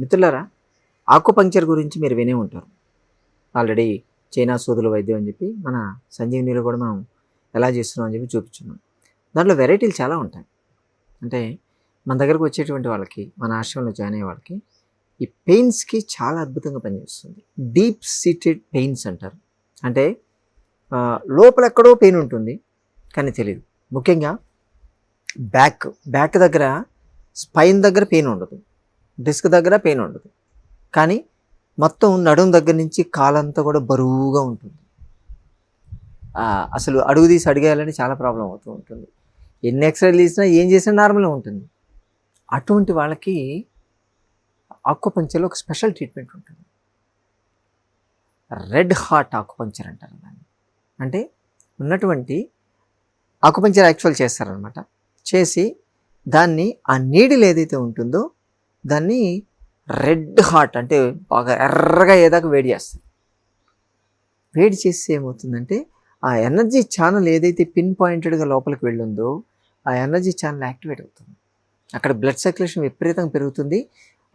మిత్రులారా ఆకుపంక్చర్ గురించి మీరు వినే ఉంటారు. ఆల్రెడీ చైనా సూదుల వైద్యం అని చెప్పి మన సంజీవనిలో కూడా మనం ఎలా చేస్తున్నాం అని చెప్పి చూపించున్నాం. దాంట్లో వెరైటీలు చాలా ఉంటాయి. అంటే మన దగ్గరకు వచ్చేటువంటి వాళ్ళకి మన ఆశ్రమంలో జాయిన్ అయ్యే వాళ్ళకి ఈ పెయిన్స్కి చాలా అద్భుతంగా పనిచేస్తుంది. డీప్ సీటెడ్ పెయిన్స్ అంటారు. అంటే లోపల ఎక్కడో పెయిన్ ఉంటుంది కానీ తెలియదు ముఖ్యంగా బ్యాక్ బ్యాక్ దగ్గర స్పైన్ దగ్గర పెయిన్ ఉండదు. డిస్క్ దగ్గర పెయిన్ ఉండదు. కానీ మొత్తం నడుం దగ్గర నుంచి కాలంతా కూడా బరువుగా ఉంటుంది. అసలు అడుగు తీసి అడిగేయాలని చాలా ప్రాబ్లం అవుతూ ఉంటుంది. ఎన్ని ఎక్స్రేలు తీసినా ఏం చేసినా నార్మల్గా ఉంటుంది. అటువంటి వాళ్ళకి ఆకుపంచర్లో ఒక స్పెషల్ ట్రీట్మెంట్ ఉంటుంది. రెడ్ హార్ట్ ఆకుపంచర్ అంటారు దాన్ని. అంటే ఉన్నటువంటి ఆకుపంచర్ యాక్చువల్ చేస్తారనమాట చేసి దాన్ని ఆ నీడిల్ ఏదైతే ఉంటుందో దాన్ని రెడ్ హార్ట్ అంటే బాగా ఎర్రగా ఏదాకా వేడి చేస్తుంది వేడి చేస్తే ఏమవుతుందంటే ఆ ఎనర్జీ ఛానల్ ఏదైతే పిన్ పాయింటెడ్గా లోపలికి వెళ్ళిందో ఆ ఎనర్జీ ఛానల్ యాక్టివేట్ అవుతుంది. అక్కడ బ్లడ్ సర్క్యులేషన్ విపరీతంగా పెరుగుతుంది.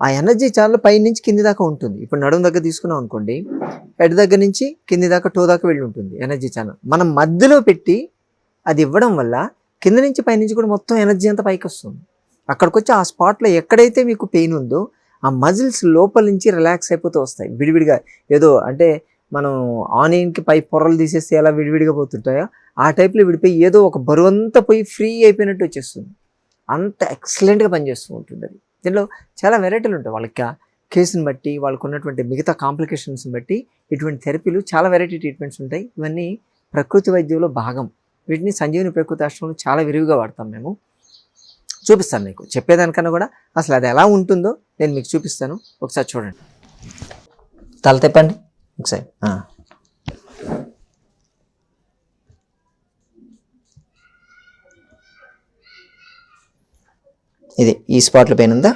ఆ ఎనర్జీ ఛానల్ పై నుంచి కింది దాకా ఉంటుంది. ఇప్పుడు నడుము దగ్గర తీసుకున్నాం అనుకోండి హెడ్ దగ్గర నుంచి కింది దాకా టో దాకా వెళ్ళి ఉంటుంది ఎనర్జీ ఛానల్. మనం మధ్యలో పెట్టి అది ఇవ్వడం వల్ల కింద నుంచి పైనుంచి కూడా మొత్తం ఎనర్జీ అంతా పైకి వస్తుంది. అక్కడికి వచ్చి ఆ స్పాట్లో ఎక్కడైతే మీకు పెయిన్ ఉందో ఆ మజిల్స్ లోపల నుంచి రిలాక్స్ అయిపోతూ వస్తాయి. విడివిడిగా ఏదో అంటే మనం ఆనియన్కి పై పొరలు తీసేస్తే ఎలా విడివిడిగా పోతుంటాయో ఆ టైప్లో విడిపోయి ఏదో ఒక బరువు అంతా పోయి ఫ్రీ అయిపోయినట్టు వచ్చేస్తుంది. అంత ఎక్సలెంట్గా పనిచేస్తూ ఉంటుంది అది. దీనిలో చాలా వెరైటీలు ఉంటాయి. వాళ్ళకి కేసుని బట్టి వాళ్ళకు ఉన్నటువంటి మిగతా కాంప్లికేషన్స్ని బట్టి ఇటువంటి థెరపీలు చాలా వెరైటీ ట్రీట్మెంట్స్ ఉంటాయి. ఇవన్నీ ప్రకృతి వైద్యంలో భాగం. వీటిని సంజీవని ప్రకృతి ఆశ్రమంలో చాలా విరివిగా వాడతాం మేము. చూపిస్తాను మీకు. చెప్పేదానికన్నా కూడా అసలు అది ఎలా ఉంటుందో నేను మీకు చూపిస్తాను. ఒకసారి చూడండి. తల తెప్పండి. ఒకసారి. ఇది ఈ స్పాట్లో పెయిన్ ఉందా?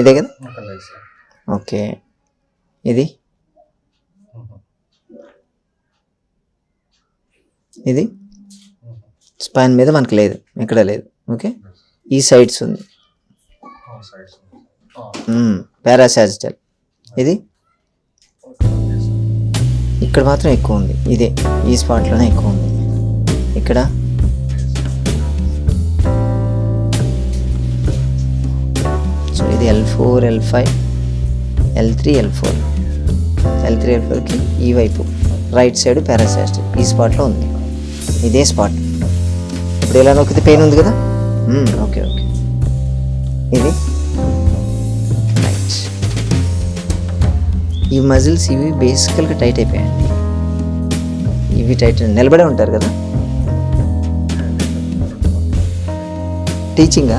ఇదే కదా? ఓకే. ఇది? ఇది? స్పైన్ మీద మనకు లేదు. ఇక్కడ లేదు. ఓకే? ఈ సైడ్స్ ఉంది. పారాసాజిటల్ ఇది? ఇక్కడ మాత్రం ఎక్కువ ఉంది. ఇదే. ఈ స్పాట్లోనే ఎక్కువ ఉంది. ఇక్కడ? సో ఇది L four L five L three L four L three L ఫోర్కి ఈ వైపు రైట్ సైడ్ పారాసాజిటల్ ఈ స్పాట్లో ఉంది. ఇదే స్పాట్ ఇప్పుడు ఇలా నొక్కితే పెయిన్ ఉంది కదా? ఓకే ఓకే ఇది రైట్ ఈ మజిల్స్ ఇవి బేసికల్గా టైట్ అయిపోయాయండి ఇవి టైట్ నిలబడే ఉంటారు కదా? టీచింగా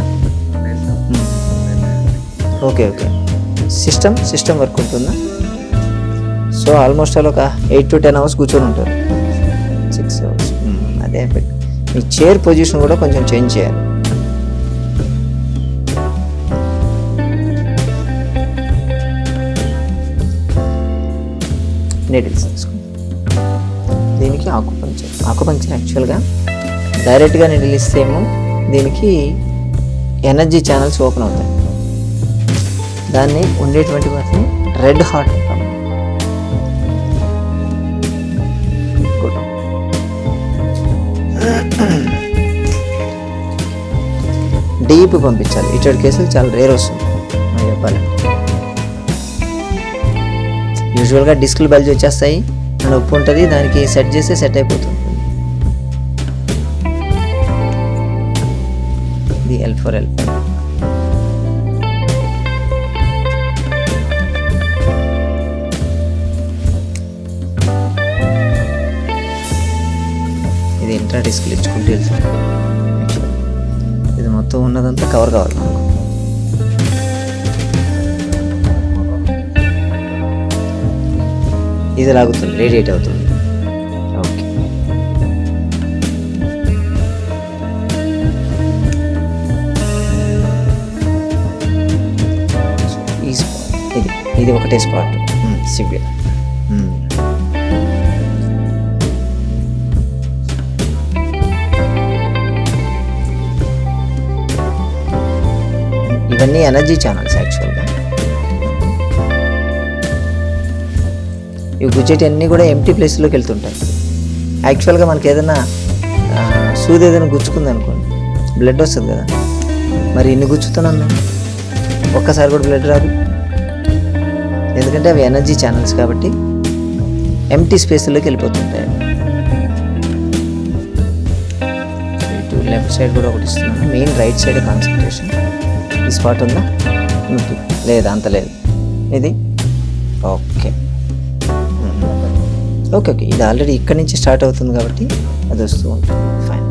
okay okay system system work ఉంటుందా? సో ఆల్మోస్ట్ ఆల్ ఒక ఎయిట్ టు టెన్ అవర్స్ కూర్చొని ఉంటారు. Six hours hmm. అదే మీ చైర్ పొజిషన్ కూడా కొంచెం చేంజ్ చేయాలి. నీడిల్స్ తీసుకుంటాం దీనికి ఆకుపంచర్ ఆకుపంచర్ యాక్చువల్గా డైరెక్ట్గా నీడిల్ ఇస్తేమో దీనికి ఎనర్జీ ఛానల్స్ ఓపెన్ అవుతాయి. దాన్ని ఉండేటువంటి వాటిని రెడ్ హార్ట్ అంటాం. డీప్ పంపించాలి. ఇటువంటి కేసులు చాలా రేర్ వస్తుంది చెప్పాలంటే యూజువల్గా డిస్కులు బల్జ్ వచ్చేస్తాయి అండ్ ఉప్పు ఉంటుంది దానికి సెట్ చేస్తే సెట్ అయిపోతుంది. ఇది ఎల్ ఫోర్ ఎల్ ఇది ఇంట్రా డిస్క్లు ఇచ్చుకుంటే ఇది మొత్తం ఉన్నదంతా కవర్ కావాలి ఇది లాగుతుంది రేడియేట్ అవుతుంది. ఓకే ఈ స్పాట్ ఇది ఇది ఒకటే స్పాట్ సివియర్ ఇవన్నీ ఎనర్జీ ఛానల్స్ యాక్చువల్గా ఇవి గుజ్జటి అన్నీ కూడా ఎంటీ ప్లేస్లోకి వెళ్తుంటాయి. యాక్చువల్గా మనకి ఏదైనా సూది ఏదైనా గుచ్చుకుంది అనుకోండి బ్లడ్ వస్తుంది కదా. మరి ఇన్ని గుచ్చుతున్నాను ఒక్కసారి కూడా బ్లడ్ రాదు. ఎందుకంటే అవి ఎనర్జీ ఛానల్స్ కాబట్టి ఎంటీ స్పేస్లోకి వెళ్ళిపోతుంటాయి. ఇటు లెఫ్ట్ సైడ్ కూడా ఒకటి ఇస్తున్నాను. మెయిన్ రైట్ సైడ్ కాన్సన్ట్రేషన్ ఈ స్పాట్ ఉందా? లేదా అంత లేదు. ఇది? Okay okay okay. ఇది ఆల్రెడీ ఇక్కడ నుంచి స్టార్ట్ అవుతుంది కాబట్టి అది వస్తూ ఉంటుంది. ఫైన్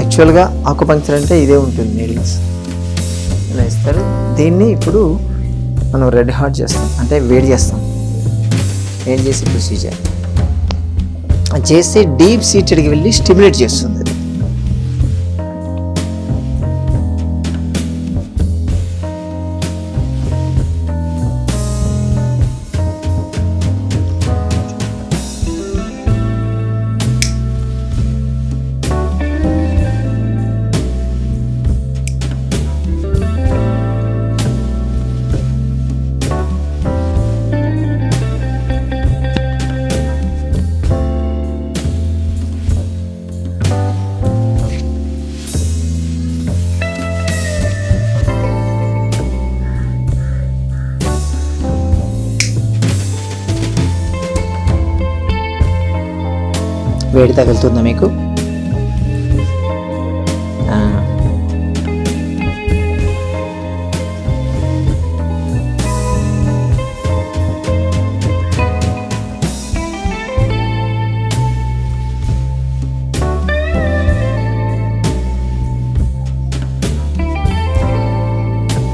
యాక్చువల్గా ఆకుపంక్చర్ అంటే ఇదే ఉంటుంది నీడిల్స్ ఇలా ఇస్తారు? దీన్ని ఇప్పుడు మనం రెడ్ హాట్ చేస్తాం అంటే వేడి చేస్తాం. వేడి చేసే ప్రొసీజర్ అది చేస్తే డీప్ సీటెడ్కి వెళ్ళి స్టిమ్యులేట్ చేస్తుంది. వేడి తగులుతుందా మీకు?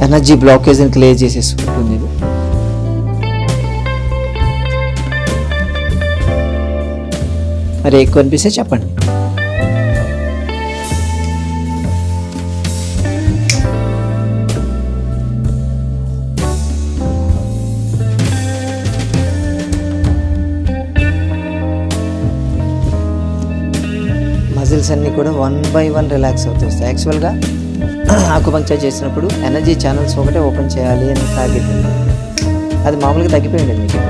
ఎనర్జీ బ్లాకేజ్ని క్లియర్ చేసేసుకుంటుంది ఇది. మరి ఎక్కువ అనిపిస్తే చెప్పండి. మజిల్స్ అన్నీ కూడా వన్ బై వన్ రిలాక్స్ అవుతూ వస్తాయి. యాక్చువల్గా ఆకుపంక్చర్ చేసినప్పుడు ఎనర్జీ ఛానల్స్ ఒకటే ఓపెన్ చేయాలి అని టార్గెట్ ఉంది. అది మామూలుగా తగ్గిపోయింది మీకు.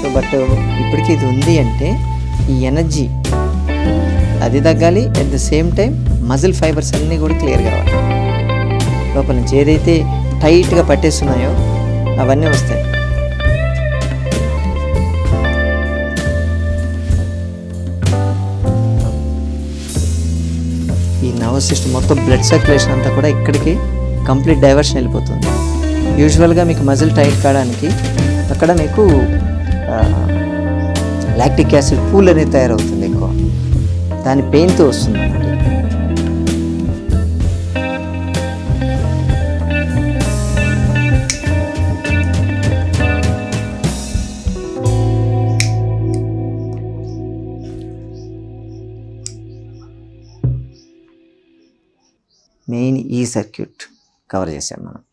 సో బట్ ఇప్పటికీ ఇది ఉంది అంటే ఈ ఎనర్జీ అది తగ్గాలి at the same time muscle fibres అన్నీ కూడా క్లియర్ కావాలి లోపల నుంచి ఏదైతే టైట్గా పట్టేస్తున్నాయో అవన్నీ వస్తాయి. ఈ నర్వస్ సిస్టమ్ మొత్తం బ్లడ్ సర్క్యులేషన్ అంతా కూడా ఇక్కడికి కంప్లీట్ డైవర్షన్ వెళ్ళిపోతుంది. యూజువల్గా మీకు మజిల్ టైట్ కావడానికి అక్కడ మీకు లాక్టిక్ యాసిడ్ పూల్ అనేది తయారవుతుంది ఎక్కువ. దాని పెయిన్తో వస్తుంది అన్నమాట. మెయిన్ ఈ సర్క్యూట్ కవర్ చేసాం మనం.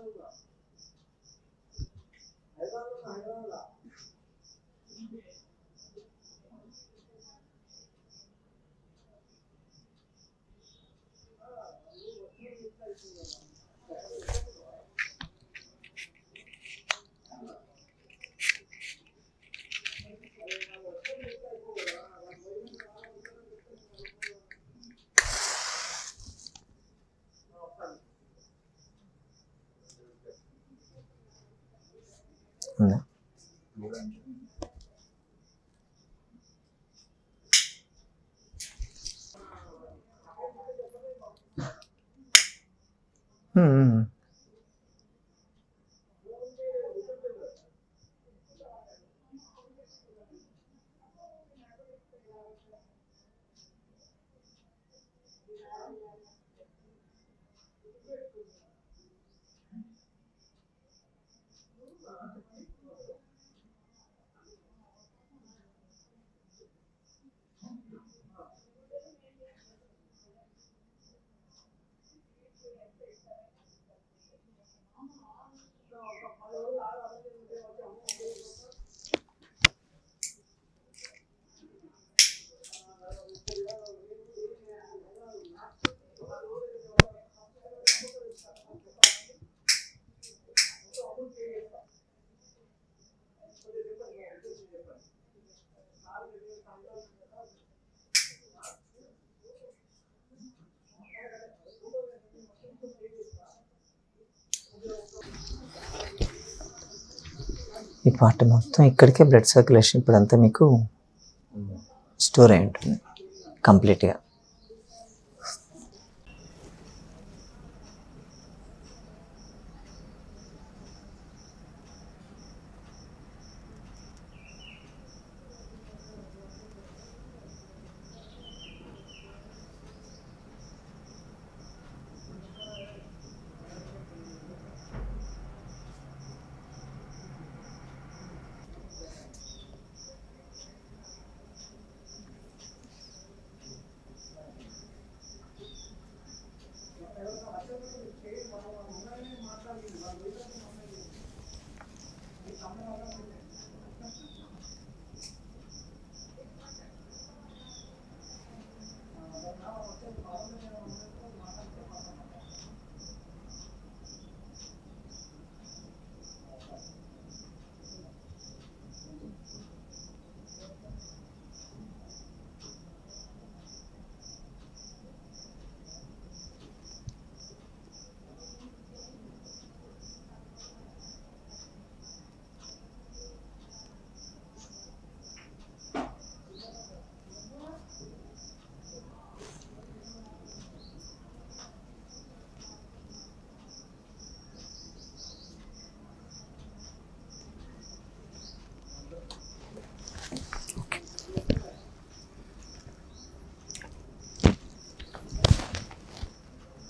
那个，还有那个，还有。うんうん。ఈ పార్ట్ మొత్తం ఇక్కడికే బ్లడ్ సర్క్యులేషన్ ఇప్పుడంతా మీకు స్టోర్ అయి ఉంటుంది. కంప్లీట్గా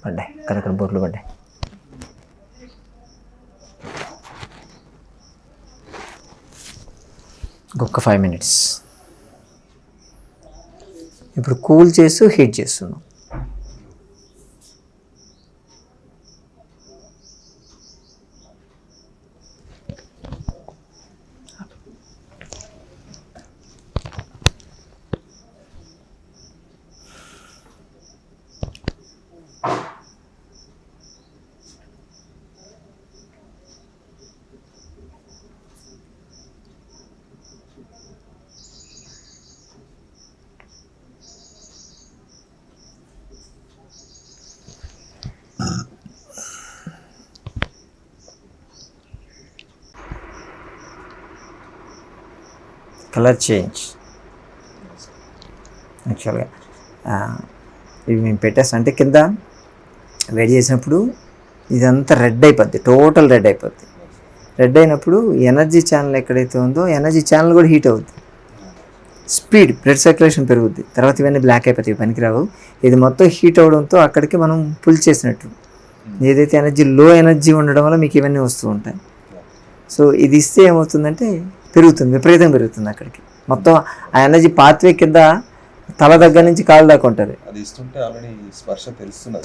పడ్డాయి. అక్కడక్కడ బోర్లు పడ్డాయి. ఇంకొక ఫైవ్ మినిట్స్ ఇప్పుడు కూల్ చేస్తూ హీట్ చేస్తున్నాం. Colour change. యాక్చువల్గా ఇవి మేము పెట్టేస్తాం. అంటే కింద వేడి చేసినప్పుడు ఇదంతా రెడ్ అయిపోద్ది. టోటల్ రెడ్ అయిపోద్ది. రెడ్ అయినప్పుడు ఎనర్జీ ఛానల్ ఎక్కడైతే ఉందో ఎనర్జీ ఛానల్ కూడా హీట్ అవుద్ది. స్పీడ్ బ్లడ్ సర్క్యులేషన్ పెరుగుద్ది. తర్వాత ఇవన్నీ బ్లాక్ అయిపోతాయి పనికిరావు. ఇది మొత్తం హీట్ అవడంతో అక్కడికి మనం పుల్ చేసినట్టు. ఏదైతే ఎనర్జీ లో ఎనర్జీ ఉండడం వల్ల మీకు ఇవన్నీ వస్తూ ఉంటాయి. సో ఇది ఇస్తే ఏమవుతుందంటే పెరుగుతుంది విపరీతం పెరుగుతుంది అక్కడికి. మొత్తం ఆ ఎనర్జీ పాత్వే కింద తల దగ్గర నుంచి కాలు దాకా ఉంటుంది.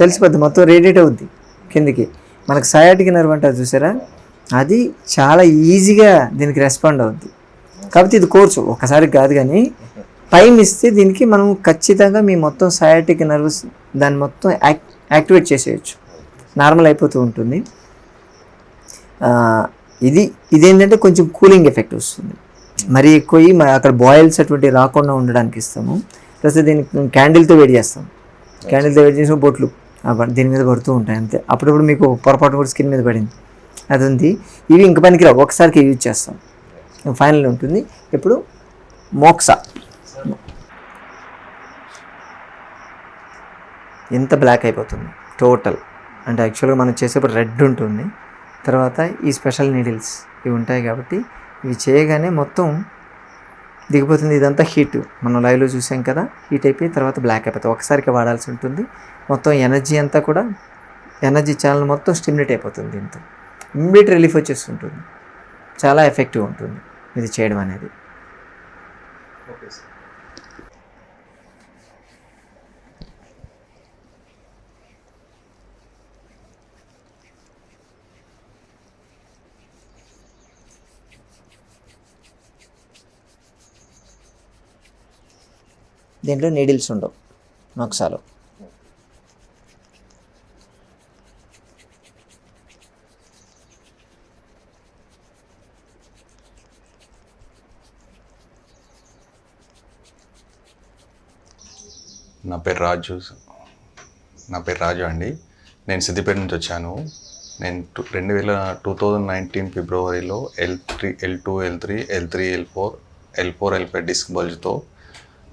తెలిసిపోద్ది మొత్తం రేడియేట్ అవుద్ది కిందికి. మనకు సయాటిక్ నర్వ్ అంటారు చూసారా? అది చాలా ఈజీగా దీనికి రెస్పాండ్ అవుద్ది. కాబట్టి ఇది కోర్సు ఒకసారి కాదు కానీ టైం ఇస్తే దీనికి మనం ఖచ్చితంగా మీ మొత్తం సయాటిక్ నర్వ్స్ దాన్ని మొత్తం యాక్ యాక్టివేట్ చేసేయచ్చు. నార్మల్ అయిపోతూ ఉంటుంది. ఇది ఇదేంటంటే కొంచెం కూలింగ్ ఎఫెక్ట్ వస్తుంది. మరి ఎక్కువ అక్కడ బాయిల్స్ అటువంటివి రాకుండా ఉండడానికి ఇస్తాము. ప్లస్ దీనికి క్యాండిల్తో వేడి చేస్తాం. క్యాండిల్తో వేడి చేసిన బొట్లు దీని మీద పడుతూ ఉంటాయి అంతే. అప్పుడప్పుడు మీకు పొరపాటు కూడా స్కిన్ మీద పడింది. అది ఉంది. ఇవి ఇంక పనికిరావు ఒకసారికి యూజ్ చేస్తాం. ఫైనల్ ఉంటుంది. ఇప్పుడు మోక్సా ఎంత బ్లాక్ అయిపోతుంది? టోటల్ అంటే యాక్చువల్గా మనం చేసేప్పుడు రెడ్ ఉంటుంది. తర్వాత ఈ స్పెషల్ నీడిల్స్ ఇవి ఉంటాయి కాబట్టి ఇవి చేయగానే మొత్తం దిగిపోతుంది. ఇదంతా హీట్. మనం లైవ్లో చూసాం కదా హీట్ అయిపోయి తర్వాత బ్లాక్ అయిపోతుంది. ఒకసారికి వాడాల్సి ఉంటుంది. మొత్తం ఎనర్జీ అంతా కూడా ఎనర్జీ ఛానల్ మొత్తం స్టిమ్యులేట్ అయిపోతుంది దీంతో. ఇమ్మీడియట్ రిలీఫ్ వచ్చేస్తుంటుంది. చాలా ఎఫెక్టివ్ ఉంటుంది ఇది చేయడం అనేది. దీంట్లో నీడిల్స్ ఉండవు. నొక్సాలో నా పేరు రాజు. నా పేరు రాజు అండి. నేను సిద్దిపేట నుంచి వచ్చాను. నేను టు రెండు వేల టూ థౌజండ్ నైన్టీన్ ఫిబ్రవరిలో L three L two L three L three L four L four L five disc బల్జ్తో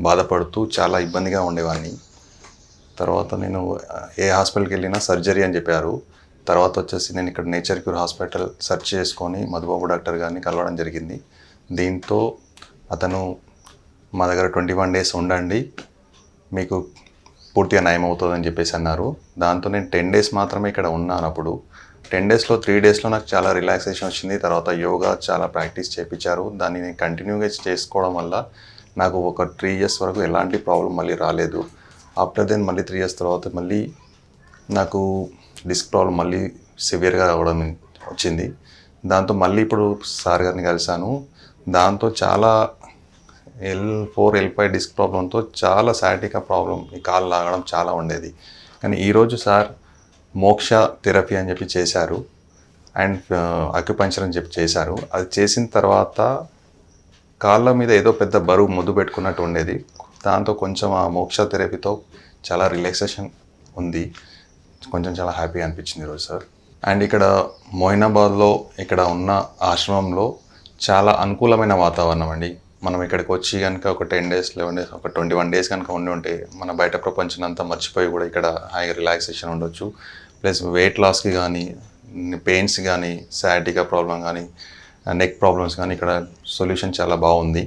బాధపడుతూ చాలా ఇబ్బందిగా ఉండేవాడిని. తర్వాత నేను ఏ హాస్పిటల్కి వెళ్ళినా సర్జరీ అని చెప్పారు. తర్వాత వచ్చేసి నేను ఇక్కడ నేచర్ క్యూర్ హాస్పిటల్ సెర్చ్ చేసుకొని మధుబాబు డాక్టర్ గారిని కలవడం జరిగింది. దీంతో అతను మా దగ్గర ట్వంటీ వన్ డేస్ ఉండండి మీకు పూర్తిగా నయం అవుతుందని చెప్పేసి అన్నారు. దాంతో నేను టెన్ డేస్ మాత్రమే ఇక్కడ ఉన్నాను అప్పుడు. టెన్ డేస్లో త్రీ డేస్లో నాకు చాలా రిలాక్సేషన్ వచ్చింది. తర్వాత యోగా చాలా ప్రాక్టీస్ చేయించారు దాన్ని నేను కంటిన్యూగా చేసుకోవడం వల్ల నాకు ఒక త్రీ ఇయర్స్ వరకు ఎలాంటి ప్రాబ్లం మళ్ళీ రాలేదు. ఆఫ్టర్ దెన్ మళ్ళీ త్రీ ఇయర్స్ తర్వాత మళ్ళీ నాకు డిస్క్ ప్రాబ్లం మళ్ళీ సివియర్గా అవ్వడం వచ్చింది. దాంతో మళ్ళీ ఇప్పుడు సార్ గారిని కలిశాను. దాంతో చాలా L four L five disc ప్రాబ్లంతో చాలా సాటిక ప్రాబ్లం ఈ కాలు లాగడం చాలా ఉండేది. కానీ ఈరోజు సార్ మోక్ష థెరపీ అని చెప్పి చేశారు. అండ్ అక్యుపంచర్ uh, అని చెప్పి చేశారు. అది చేసిన తర్వాత కాళ్ళ మీద ఏదో పెద్ద బరువు ముద్దు పెట్టుకున్నట్టు ఉండేది. దాంతో కొంచెం ఆ మోక్ష థెరపీతో చాలా రిలాక్సేషన్ ఉంది. కొంచెం చాలా హ్యాపీ అనిపించింది ఈరోజు సార్. అండ్ ఇక్కడ మోయినాబాద్లో ఇక్కడ ఉన్న ఆశ్రమంలో చాలా అనుకూలమైన వాతావరణం అండి. మనం ఇక్కడికి వచ్చి కనుక ఒక టెన్ డేస్ లెవెన్ డేస్ ఒక ట్వంటీ వన్ డేస్ కనుక ఉండి ఉంటే మన బయట ప్రపంచం అంతా మర్చిపోయి కూడా ఇక్కడ హాయిగా రిలాక్సేషన్ ఉండొచ్చు. ప్లస్ వెయిట్ లాస్కి కానీ పెయిన్స్ కానీ సాటికా ప్రాబ్లం కానీ నెక్ ప్రాబ్లమ్స్ కానీ ఇక్కడ సొల్యూషన్ చాలా బాగుంది.